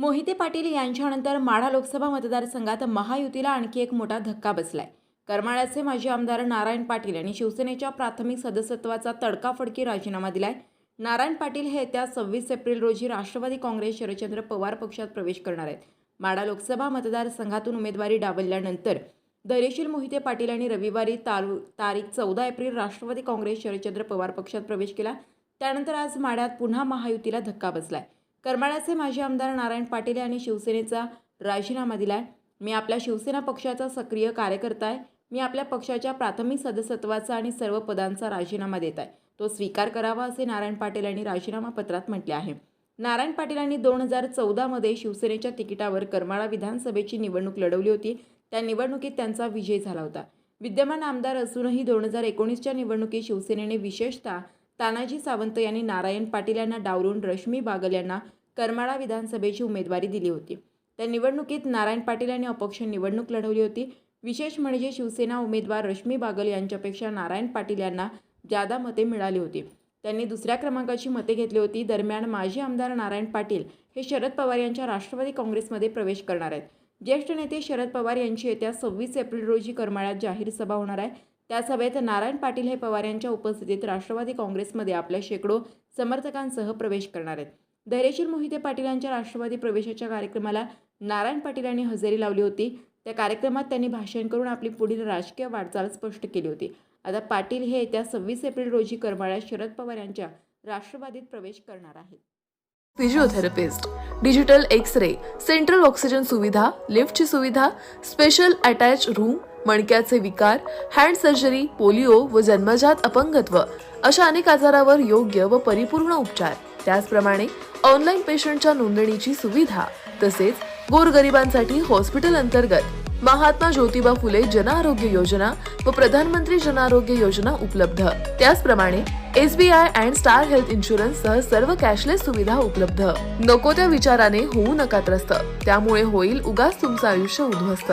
मोहिते पाटील यांच्यानंतर माढा लोकसभा मतदारसंघात महायुतीला आणखी एक मोठा धक्का बसलाय. करमाळ्याचे माजी आमदार नारायण पाटील यांनी शिवसेनेच्या प्राथमिक सदस्यत्वाचा तडकाफडकी राजीनामा दिलाय. नारायण पाटील हे येत्या सव्वीस एप्रिल रोजी राष्ट्रवादी काँग्रेस शरदचंद्र पवार पक्षात प्रवेश करणार आहेत. माढा लोकसभा मतदारसंघातून उमेदवारी डावलल्यानंतर धैर्यशील मोहिते पाटील यांनी रविवारी तारू तारीख चौदा एप्रिल राष्ट्रवादी काँग्रेस शरदचंद्र पवार पक्षात प्रवेश केला. त्यानंतर आज माढ्यात पुन्हा महायुतीला धक्का बसलाय. करमाळ्याचे माजी आमदार नारायण पाटील यांनी शिवसेनेचा राजीनामा दिलाय. मी आपल्या शिवसेना पक्षाचा सक्रिय कार्यकर्ता आहे. मी आपल्या पक्षाच्या प्राथमिक सदस्यत्वाचा आणि सर्व पदांचा राजीनामा देत आहे. तो स्वीकार करावा असे नारायण पाटील यांनी राजीनामा पत्रात म्हटले आहे. नारायण पाटील यांनी दोन हजार चौदामध्ये शिवसेनेच्या तिकिटावर करमाळा विधानसभेची निवडणूक लढवली होती. त्या निवडणुकीत त्यांचा विजय झाला होता. विद्यमान आमदार असूनही दोन हजार एकोणीसच्या निवडणुकीत शिवसेनेने विशेषतः तानाजी सावंत यांनी नारायण पाटील यांना डावलून रश्मी बागल यांना करमाळा विधानसभेची उमेदवारी दिली होती. त्या निवडणुकीत नारायण पाटील यांनी अपक्ष निवडणूक लढवली होती. विशेष म्हणजे शिवसेना उमेदवार रश्मी बागल यांच्यापेक्षा नारायण पाटील यांना जादा मते मिळाली होती. त्यांनी दुसऱ्या क्रमांकाची मते घेतली होती. दरम्यान माजी आमदार नारायण पाटील हे शरद पवार यांच्या राष्ट्रवादी काँग्रेसमध्ये प्रवेश करणार आहेत. ज्येष्ठ नेते शरद पवार यांची येत्या सव्वीस एप्रिल रोजी करमाळ्यात जाहीर सभा होणार आहे. त्या सभेत नारायण पाटील हे पवार यांच्या उपस्थितीत राष्ट्रवादी काँग्रेसमध्ये आपल्या शेकडो समर्थकांसह प्रवेश करणार आहेत. धैर्यशील मोहिते पाटील यांच्या राष्ट्रवादी प्रवेशाच्या कार्यक्रमाला नारायण पाटील यांनी हजेरी लावली होती. त्या कार्यक्रमात त्यांनी भाषण करून आपली पुढील राजकीय वाटचाल स्पष्ट केली होती. आता पाटील हे येत्या सव्वीस एप्रिल रोजी करमाळ्यात शरद पवार यांच्या राष्ट्रवादीत प्रवेश करणार आहेत. Physiotherapist digital X ray central oxygen सुविधा लिफ्टची सुविधा स्पेशल अटॅच रूम मणक्याचे विकार हँड सर्जरी पोलिओ व जन्मजात अपंगत्व अशा अनेक आजारावर योग्य व परिपूर्ण उपचार. त्याचप्रमाणे ऑनलाईन पेशंटच्या नोंदणीची सुविधा तसेच गोरगरिबांसाठी हॉस्पिटल अंतर्गत महात्मा ज्योतिबा फुले जन आरोग्य योजना व प्रधानमंत्री जन आरोग्य योजना उपलब्ध. त्याचप्रमाणे SBI and star health insurance सह सर्व कॅशलेस सुविधा उपलब्ध. नको त्या विचाराने होऊ नका त्रस्त. त्यामुळे होईल उगाच तुमचं आयुष्य उद्ध्वस्त.